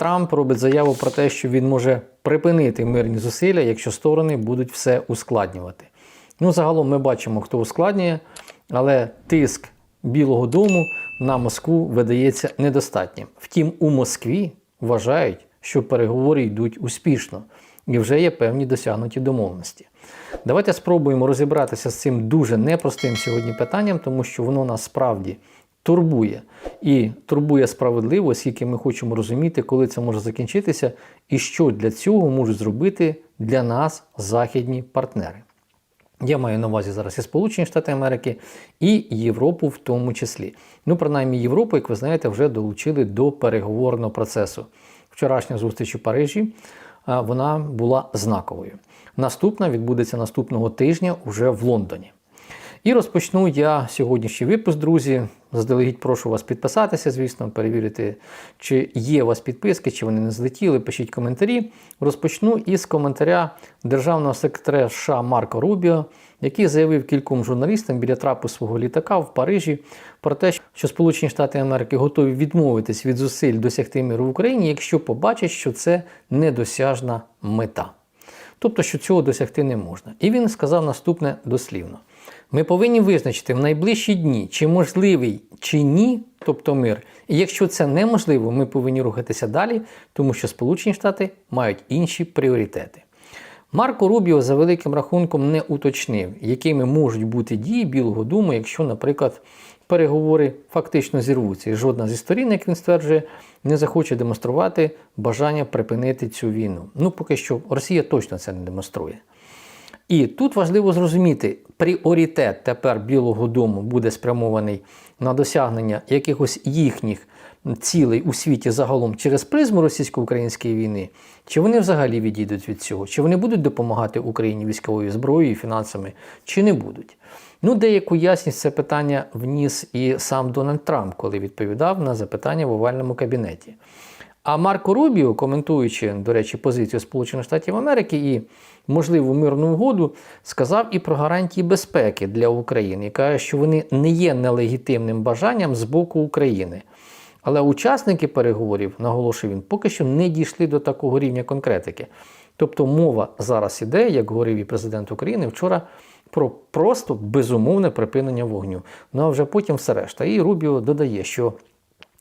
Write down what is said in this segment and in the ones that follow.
Трамп робить заяву про те, що він може припинити мирні зусилля, якщо сторони будуть все ускладнювати. Ну, загалом ми бачимо, хто ускладнює, але тиск Білого Дому на Москву видається недостатнім. Втім, у Москві вважають, що переговори йдуть успішно і вже є певні досягнуті домовленості. Давайте спробуємо розібратися з цим дуже непростим сьогодні питанням, тому що воно нас справді турбує і турбує справедливо, оскільки ми хочемо розуміти, коли це може закінчитися, і що для цього можуть зробити для нас західні партнери. Я маю на увазі зараз і Сполучені Штати Америки, і Європу в тому числі. Ну, принаймні, Європу, як ви знаєте, вже долучили до переговорного процесу. Вчорашня зустріч у Парижі вона була знаковою. Наступна відбудеться наступного тижня уже в Лондоні. І розпочну я сьогоднішній випуск, друзі. Заздалегідь прошу вас підписатися, звісно, перевірити, чи є у вас підписки, чи вони не злетіли. Пишіть коментарі. Розпочну із коментаря державного секретаря США Марко Рубіо, який заявив кільком журналістам біля трапу свого літака в Парижі про те, що Сполучені Штати Америки готові відмовитись від зусиль досягти миру в Україні, якщо побачать, що це недосяжна мета. Тобто, що цього досягти не можна. І він сказав наступне дослівно. Ми повинні визначити в найближчі дні, чи можливий чи ні, тобто мир. І якщо це неможливо, ми повинні рухатися далі, тому що Сполучені Штати мають інші пріоритети. Марко Рубіо за великим рахунком не уточнив, якими можуть бути дії Білого Дому, якщо, наприклад, переговори фактично зірвуться. І жодна зі сторін, як він стверджує, не захоче демонструвати бажання припинити цю війну. Ну, поки що Росія точно це не демонструє. І тут важливо зрозуміти, пріоритет тепер Білого Дому буде спрямований на досягнення якихось їхніх цілей у світі загалом через призму російсько-української війни, чи вони взагалі відійдуть від цього, чи вони будуть допомагати Україні військовою зброєю, фінансами, чи не будуть. Ну, деяку ясність це питання вніс і сам Дональд Трамп, коли відповідав на запитання в овальному кабінеті. А Марко Рубіо, коментуючи, до речі, позицію Сполучених Штатів Америки і можливу мирну угоду, сказав і про гарантії безпеки для України і каже, що вони не є нелегітимним бажанням з боку України. Але учасники переговорів, наголошує він, поки що не дійшли до такого рівня конкретики. Тобто мова зараз іде, як говорив і президент України вчора, про просто безумовне припинення вогню. Ну а вже потім все решта. І Рубіо додає, що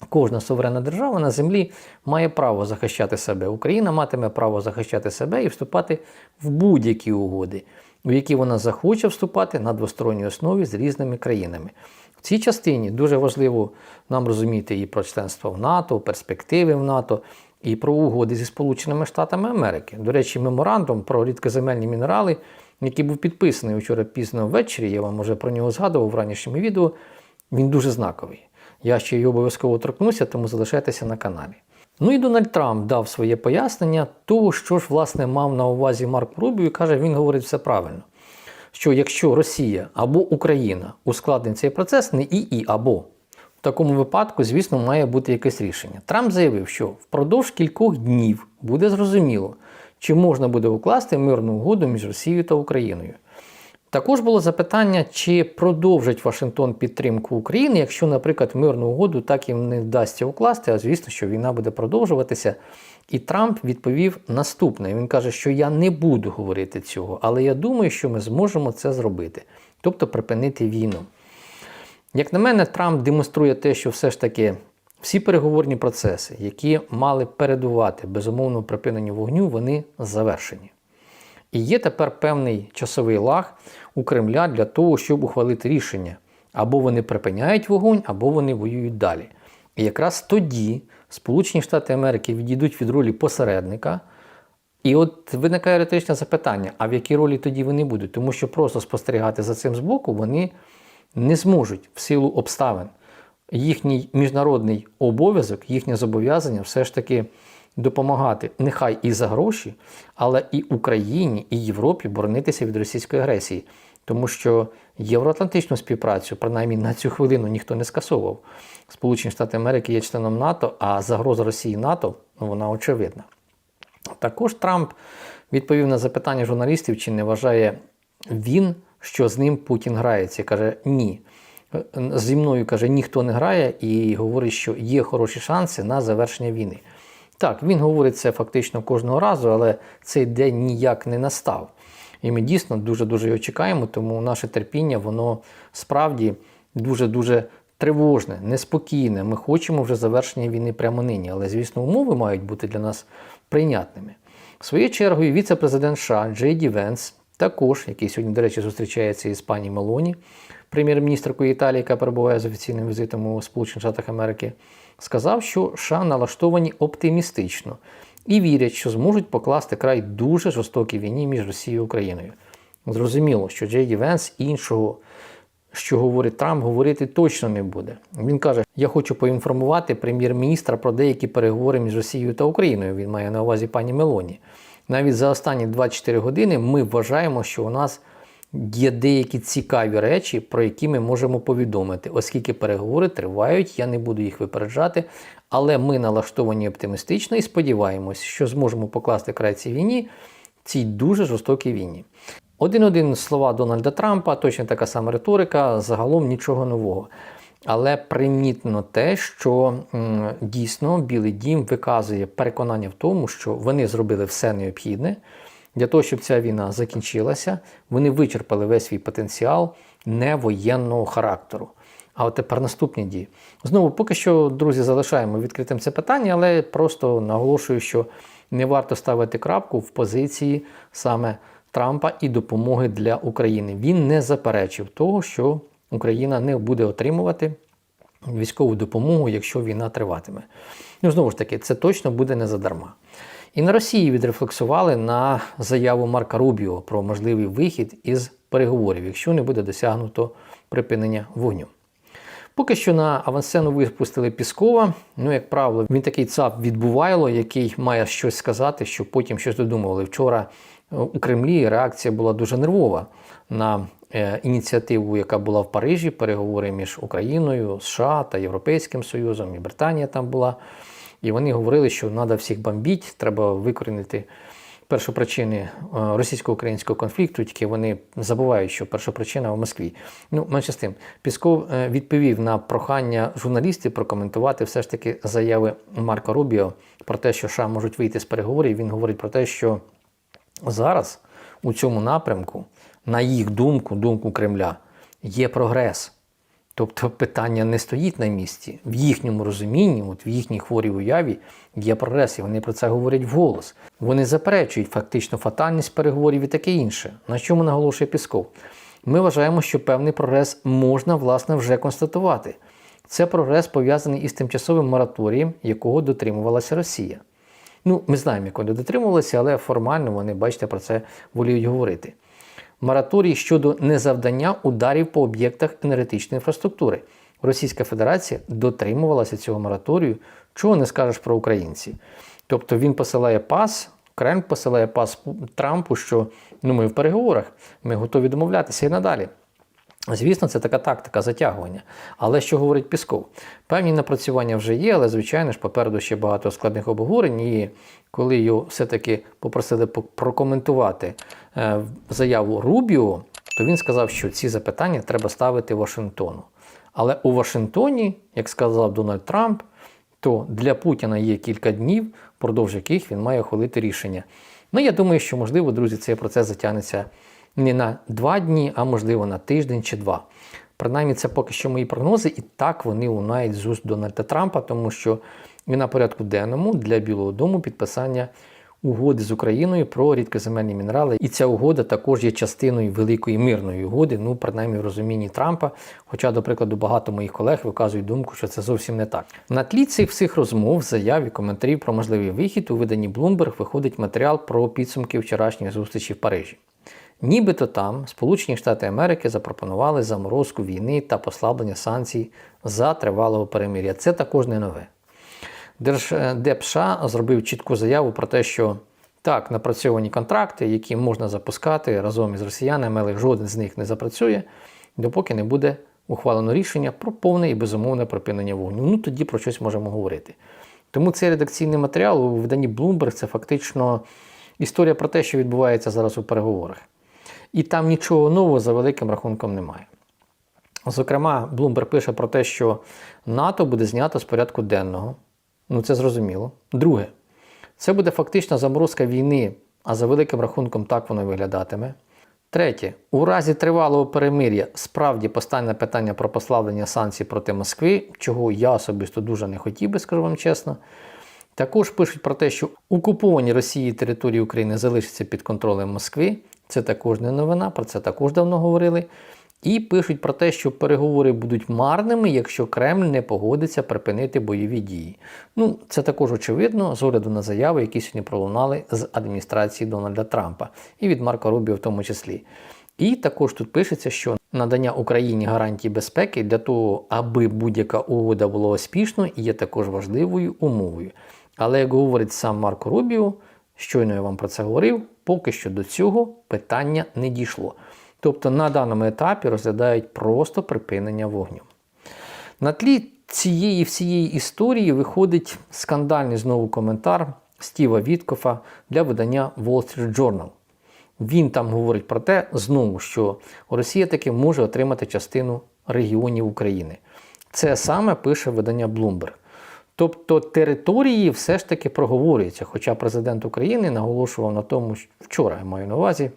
Кожна суверенна держава на землі має право захищати себе. Україна матиме право захищати себе і вступати в будь-які угоди, у які вона захоче вступати на двосторонній основі з різними країнами. В цій частині дуже важливо нам розуміти і про членство в НАТО, перспективи в НАТО, і про угоди зі Сполученими Штатами Америки. До речі, меморандум про рідкоземельні мінерали, який був підписаний вчора пізно ввечері, я вам вже про нього згадував в ранішньому відео, він дуже знаковий. Я ще й обов'язково торкнуся, тому залишайтеся на каналі. Ну і Дональд Трамп дав своє пояснення того, що ж власне мав на увазі Марк Рубіо, і каже, він говорить все правильно. Що якщо Росія або Україна ускладнить цей процес, не і і або. В такому випадку, звісно, має бути якесь рішення. Трамп заявив, що впродовж кількох днів буде зрозуміло, чи можна буде укласти мирну угоду між Росією та Україною. Також було запитання, чи продовжить Вашингтон підтримку України, якщо, наприклад, мирну угоду так їм не вдасться укласти, а звісно, що війна буде продовжуватися. І Трамп відповів наступне: він каже, що я не буду говорити цього, але я думаю, що ми зможемо це зробити, тобто припинити війну. Як на мене, Трамп демонструє те, що все ж таки всі переговорні процеси, які мали передувати безумовно припиненню вогню, вони завершені. І є тепер певний часовий лаг у Кремля для того, щоб ухвалити рішення. Або вони припиняють вогонь, або вони воюють далі. І якраз тоді Сполучені Штати Америки відійдуть від ролі посередника. І от виникає риторичне запитання: а в якій ролі тоді вони будуть? Тому що просто спостерігати за цим збоку вони не зможуть в силу обставин. Їхній міжнародний обов'язок, їхнє зобов'язання все ж таки допомагати нехай і за гроші, але і Україні, і Європі боронитися від російської агресії. Тому що євроатлантичну співпрацю, принаймні на цю хвилину, ніхто не скасовував. Сполучені Штати Америки є членом НАТО, а загроза Росії НАТО ну, вона очевидна. Також Трамп відповів на запитання журналістів, чи не вважає він, що з ним Путін грається. Каже, ні. Зі мною каже, ніхто не грає і говорить, що є хороші шанси на завершення війни. Так, він говорить це фактично кожного разу, але цей день ніяк не настав. І ми дійсно дуже-дуже його чекаємо, тому наше терпіння, воно справді дуже-дуже тривожне, неспокійне. Ми хочемо вже завершення війни прямо нині, але, звісно, умови мають бути для нас прийнятними. Своєю чергою, віце-президент США Джей Ді Венс, також, який сьогодні, до речі, зустрічається із пані Мелоні, прем'єр-міністркою Італії, яка перебуває з офіційним візитом у Сполучених Штатах Америки, сказав, що США налаштовані оптимістично і вірять, що зможуть покласти край дуже жорстокій війні між Росією і Україною. Зрозуміло, що Джей Венс іншого, що говорить Трамп, говорити точно не буде. Він каже: Я хочу поінформувати прем'єр-міністра про деякі переговори між Росією та Україною. Він має на увазі пані Мелоні. Навіть за останні 24 години ми вважаємо, що у нас є деякі цікаві речі, про які ми можемо повідомити, оскільки переговори тривають, я не буду їх випереджати, але ми налаштовані оптимістично і сподіваємось, що зможемо покласти край цій війні, цій дуже жорстокій війні. Один-один слова Дональда Трампа, точно така сама риторика, загалом нічого нового. Але примітно те, що дійсно Білий Дім виказує переконання в тому, що вони зробили все необхідне для того, щоб ця війна закінчилася. Вони вичерпали весь свій потенціал невоєнного характеру. А от тепер наступні дії. Знову, поки що, друзі, залишаємо відкритим це питання, але просто наголошую, що не варто ставити крапку в позиції саме Трампа і допомоги для України. Він не заперечив того, що Україна не буде отримувати військову допомогу, якщо війна триватиме. Ну, знову ж таки, це точно буде не задарма. І на Росії відрефлексували на заяву Марка Рубіо про можливий вихід із переговорів, якщо не буде досягнуто припинення вогню. Поки що на авансцену випустили Піскова. Ну, як правило, він такий ЦАП відбувайло, який має щось сказати, що потім щось додумували. Вчора е, у Кремлі реакція була дуже нервова на е, ініціативу, яка була в Парижі, переговори між Україною, США та Європейським Союзом, і Британія там була. І вони говорили, що треба всіх бомбіть, треба викорінити першопричини е, російсько-українського конфлікту, тільки вони забувають, що першопричина в Москві. Ну, менше з тим, Пісков е, відповів на прохання журналістів прокоментувати все ж таки заяви Марка Рубіо про те, що США можуть вийти з переговорів. Він говорить про те, що зараз у цьому напрямку, на їх думку, думку Кремля, є прогрес. Тобто питання не стоїть на місці. В їхньому розумінні, от в їхній хворій уяві є прогрес, і вони про це говорять вголос. Вони заперечують фактично фатальність переговорів і таке інше. На чому наголошує Пісков? Ми вважаємо, що певний прогрес можна власне вже констатувати. Це прогрес пов'язаний із тимчасовим мораторієм, якого дотримувалася Росія. Ну, ми знаємо, як вони дотримувалися, але формально вони, бачите, про це воліють говорити мораторій щодо незавдання ударів по об'єктах енергетичної інфраструктури. Російська Федерація дотримувалася цього мораторію, чого не скажеш про українців. Тобто він посилає пас, Кремль посилає пас Трампу, що ну, ми в переговорах, ми готові домовлятися і надалі. Звісно, це така тактика затягування. Але що говорить Пісков? Певні напрацювання вже є, але, звичайно ж, попереду ще багато складних обговорень. І коли його все-таки попросили прокоментувати е, заяву Рубіо, то він сказав, що ці запитання треба ставити Вашингтону. Але у Вашингтоні, як сказав Дональд Трамп, то для Путіна є кілька днів, впродовж яких він має ухвалити рішення. Ну, я думаю, що, можливо, друзі, цей процес затягнеться не на два дні, а можливо на тиждень чи два. Принаймні, це поки що мої прогнози, і так вони лунають з уст Дональда Трампа, тому що він на порядку денному для Білого Дому підписання угоди з Україною про рідкоземельні мінерали. І ця угода також є частиною великої мирної угоди, ну, принаймні в розумінні Трампа. Хоча, до прикладу, багато моїх колег виказують думку, що це зовсім не так. На тлі цих всіх розмов, заяв і коментарів про можливий вихід у виданні Bloomberg виходить матеріал про підсумки вчорашньої зустрічі в Парижі. Нібито там Сполучені Штати Америки запропонували заморозку війни та послаблення санкцій за тривалого перемир'я. Це також не нове. Держдеп США зробив чітку заяву про те, що так, напрацьовані контракти, які можна запускати разом із росіянами, але жоден з них не запрацює, допоки не буде ухвалено рішення про повне і безумовне припинення вогню. Ну тоді про щось можемо говорити. Тому цей редакційний матеріал у виданні Bloomberg це фактично історія про те, що відбувається зараз у переговорах. І там нічого нового за великим рахунком немає. Зокрема, Блумберг пише про те, що НАТО буде знято з порядку денного. Ну, це зрозуміло. Друге, Це буде фактична заморозка війни, а за великим рахунком так воно виглядатиме. Третє, у разі тривалого перемир'я справді постане питання про послаблення санкцій проти Москви, чого я особисто дуже не хотів би, скажу вам чесно. Також пишуть про те, що окуповані Росією території України залишаться під контролем Москви. Це також не новина, про це також давно говорили. І пишуть про те, що переговори будуть марними, якщо Кремль не погодиться припинити бойові дії. Ну, це також очевидно з огляду на заяви, які сьогодні пролунали з адміністрації Дональда Трампа і від Марка Рубіо в тому числі. І також тут пишеться, що надання Україні гарантій безпеки для того, аби будь-яка угода була успішною, є також важливою умовою. Але як говорить сам Марко Рубіо, щойно я вам про це говорив, поки що до цього питання не дійшло. Тобто на даному етапі розглядають просто припинення вогню. На тлі цієї всієї історії виходить скандальний знову коментар Стіва Віткофа для видання Wall Street Journal. Він там говорить про те, знову, що Росія таки може отримати частину регіонів України. Це саме пише видання Bloomberg. Тобто території все ж таки проговорюються. Хоча президент України наголошував на тому, що вчора я маю на увазі,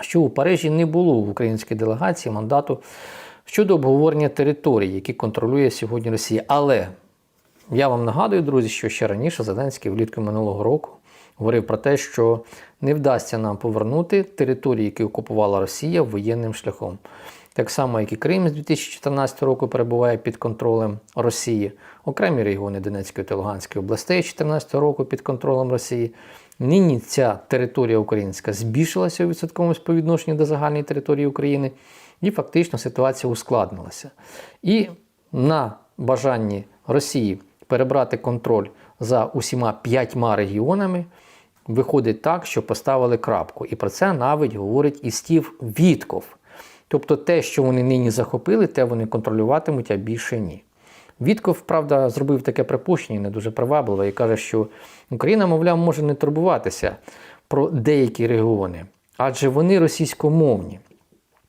що у Парижі не було в українській делегації мандату щодо обговорення територій, які контролює сьогодні Росія. Але я вам нагадую, друзі, що ще раніше Зеленський влітку минулого року говорив про те, що не вдасться нам повернути території, які окупувала Росія воєнним шляхом. Так само, як і Крим з 2014 року перебуває під контролем Росії, окремі регіони Донецької та Луганської областей 2014 року під контролем Росії. Нині ця територія українська збільшилася у відсотковому співвідношенні до загальної території України, і фактично ситуація ускладнилася. І на бажанні Росії перебрати контроль за усіма п'ятьма регіонами виходить так, що поставили крапку. І про це навіть говорить і Стів Вітков. Тобто те, що вони нині захопили, те вони контролюватимуть, а більше ні. Вітков, правда, зробив таке припущення, не дуже привабливе, і каже, що Україна, мовляв, може не турбуватися про деякі регіони, адже вони російськомовні.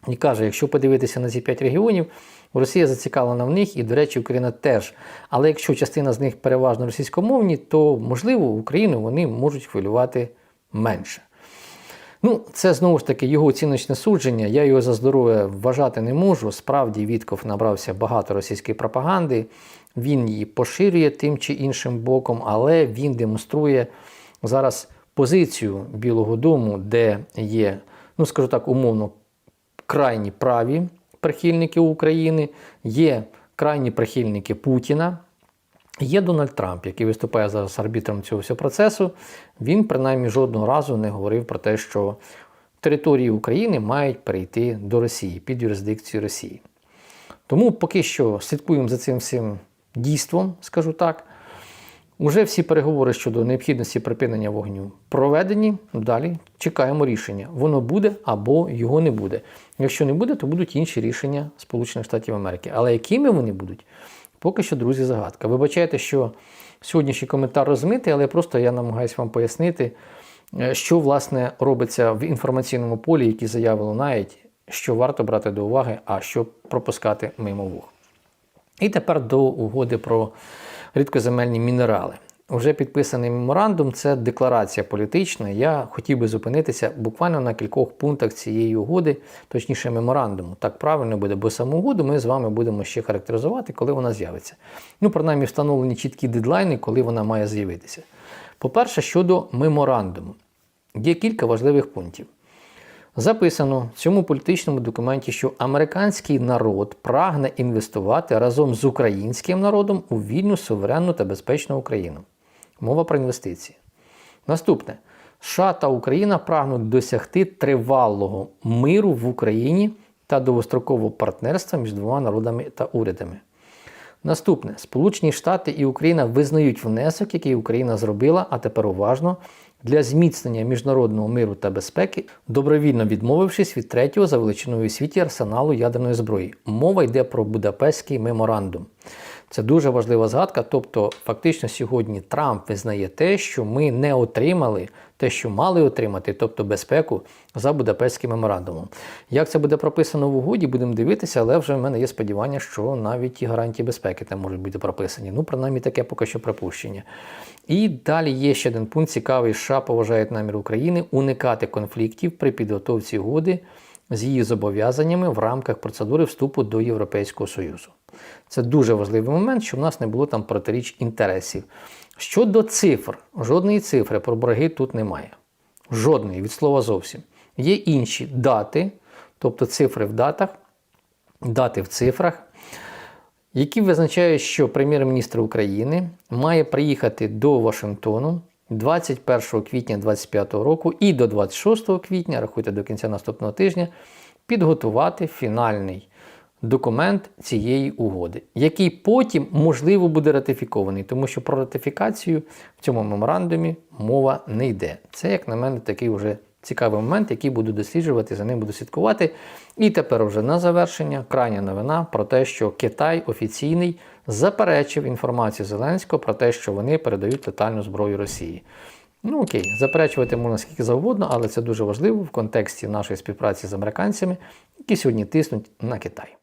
І каже, якщо подивитися на ці п'ять регіонів, Росія зацікавлена в них, і, до речі, Україна теж. Але якщо частина з них переважно російськомовні, то можливо Україну вони можуть хвилювати менше. Ну, це знову ж таки його оціночне судження. Я його за здорове вважати не можу. Справді Вітков набрався багато російської пропаганди, він її поширює тим чи іншим боком, але він демонструє зараз позицію Білого Дому, де є, ну скажу так, умовно, крайні праві прихильники України, є крайні прихильники Путіна. Є Дональд Трамп, який виступає зараз арбітром цього всього процесу. Він принаймні жодного разу не говорив про те, що території України мають перейти до Росії під юрисдикцію Росії. Тому поки що слідкуємо за цим всім дійством, скажу так. Уже всі переговори щодо необхідності припинення вогню проведені. Далі чекаємо рішення. Воно буде або його не буде. Якщо не буде, то будуть інші рішення Сполучених Штатів Америки. Але якими вони будуть? Поки що, друзі, загадка. Вибачайте, що сьогоднішній коментар розмитий, але просто я намагаюся вам пояснити, е, що власне робиться в інформаційному полі, які заяви лунають, що варто брати до уваги, а що пропускати мимо вух. І тепер до угоди про рідкоземельні мінерали. Уже підписаний меморандум це декларація політична. Я хотів би зупинитися буквально на кількох пунктах цієї угоди, точніше меморандуму. Так правильно буде, бо саму угоду ми з вами будемо ще характеризувати, коли вона з'явиться. Ну, принаймні, встановлені чіткі дедлайни, коли вона має з'явитися. По-перше, щодо меморандуму, є кілька важливих пунктів. Записано в цьому політичному документі, що американський народ прагне інвестувати разом з українським народом у вільну, суверенну та безпечну Україну. Мова про інвестиції. Наступне. США та Україна прагнуть досягти тривалого миру в Україні та довгострокового партнерства між двома народами та урядами. Наступне. Сполучені Штати і Україна визнають внесок, який Україна зробила, а тепер уважно, для зміцнення міжнародного миру та безпеки, добровільно відмовившись від третього за величиною у світі арсеналу ядерної зброї. Мова йде про Будапештський меморандум. Це дуже важлива згадка. Тобто, фактично, сьогодні Трамп визнає те, що ми не отримали те, що мали отримати, тобто безпеку за Будапештським меморандумом. Як це буде прописано в угоді, будемо дивитися, але вже в мене є сподівання, що навіть і гарантії безпеки там можуть бути прописані. Ну, принаймні, таке поки що припущення. І далі є ще один пункт цікавий. США поважають намір України уникати конфліктів при підготовці угоди з її зобов'язаннями в рамках процедури вступу до Європейського Союзу. Це дуже важливий момент, щоб у нас не було там протиріч інтересів. Щодо цифр, жодної цифри про борги тут немає. Жодної від слова зовсім. Є інші дати, тобто цифри в датах, дати в цифрах, які визначають, що прем'єр-міністр України має приїхати до Вашингтону 21 квітня 2025 року і до 26 квітня, рахуйте до кінця наступного тижня, підготувати фінальний документ цієї угоди, який потім, можливо, буде ратифікований, тому що про ратифікацію в цьому меморандумі мова не йде. Це, як на мене, такий вже цікавий момент, який буду досліджувати, за ним буду слідкувати. І тепер вже на завершення крайня новина про те, що Китай офіційний заперечив інформацію Зеленського про те, що вони передають летальну зброю Росії. Ну окей, заперечувати можна скільки завгодно, але це дуже важливо в контексті нашої співпраці з американцями, які сьогодні тиснуть на Китай.